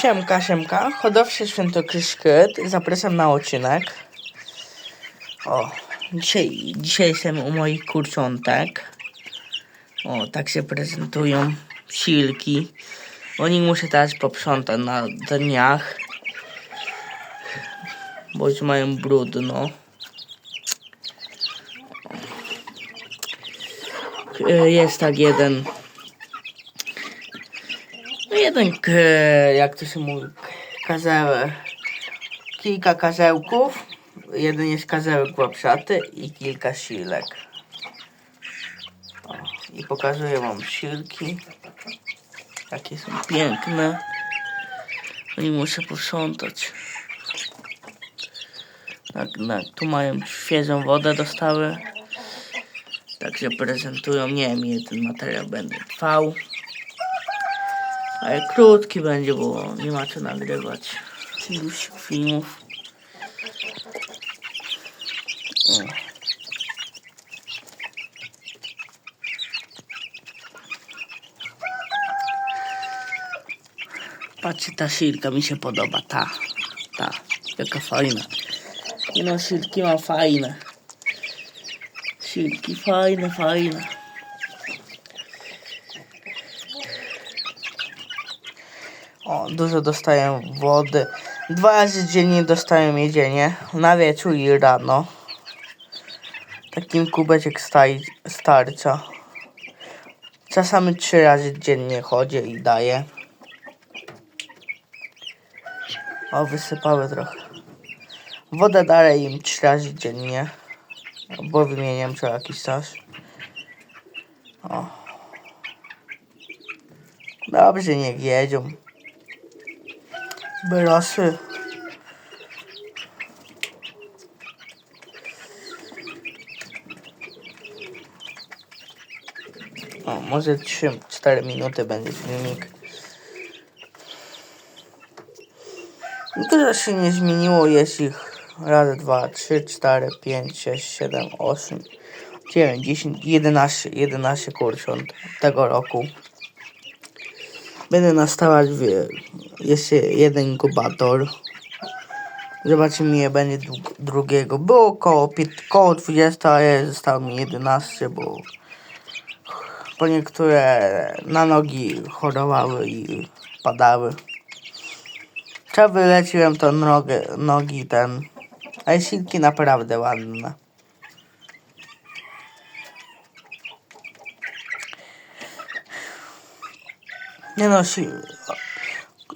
Siemka, siemka. Hodowczy Świętokryszkyt. Zapraszam na odcinek. O, dzisiaj, dzisiaj jestem u moich kurczątek. O, tak się prezentują silki. O nich muszę teraz poprzątać na dniach. Bo już mają brudno. E, Jest tak jeden jeden, jak to się mówi, k- kazeł, kilka kazełków, jeden jest kazełek łapszaty i kilka silek. O, I pokazuję wam silki, jakie są piękne. No i muszę posprzątać. Tak, tak, tu mają świeżą wodę dostały. Także prezentują, nie wiem ile ten materiał będzie trwał. Ale krótki będzie, bo nie ma co nagrywać dłuższych filmów. Patrzcie, ta silka mi się podoba, ta, ta, jaka fajna. Nie no, silki ma fajne. Silki fajne, fajne. O, dużo dostaję wody. Dwa razy dziennie dostaję jedzenie. Na wieczór i rano. Takim kubeczek staj, starcza. Czasami trzy razy dziennie chodzę i daję. O, wysypały trochę. Wodę daję im trzy razy dziennie. Bo wymieniam co jakiś czas. O. Dobrze, niech jedzą. Wyrosły. O, może 3-4 minuty będzie filmik. Dużo się nie zmieniło, jest ich raz, dwa, trzy, cztery, pięć, sześć, siedem, osiem, dziewięć, dziesięć, jedenaście, jedenaście kurcząt tego roku. Będę nastawiać w- jeszcze jeden inkubator. Zobaczymy ile będzie drugiego. Było około, pięt- koło 20, ale zostało mi 11, bo po niektóre na nogi chorowały i padały. Trzeba wyleciłem to nogę, nogi ten. Ale silki naprawdę ładne. Nie no, si-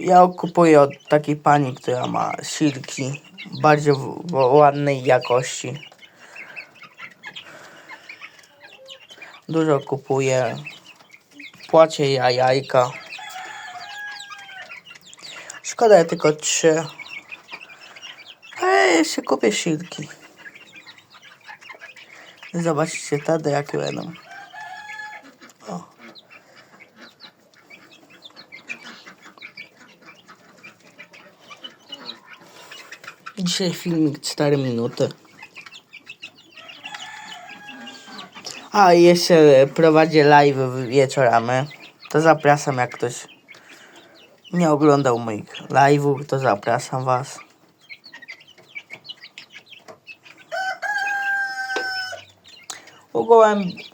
ja kupuję od takiej pani, która ma silki bardzo w, ładnej jakości. Dużo kupuję. Płacę ja jajka. Szkoda tylko trzy. Ale jeszcze kupię silki. Zobaczcie wtedy jakie będą. O. Dzisiaj filmik 4 minuty. A jeszcze prowadzę live wieczorami. To zapraszam jak ktoś nie oglądał moich live'ów, to zapraszam was.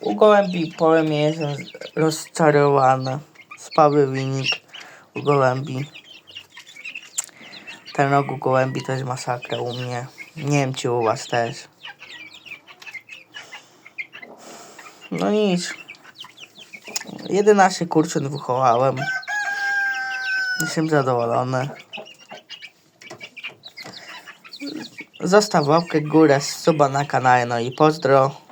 U gołębi, ja jestem rozczarowany. Spały wynik u gołębi. Ten rok u gołębi to jest masakra u mnie. Nie wiem czy u was też. No nic. 11 kurczyn wychowałem. Jestem zadowolony. Zostaw łapkę górę, suba na kanale, no i pozdro.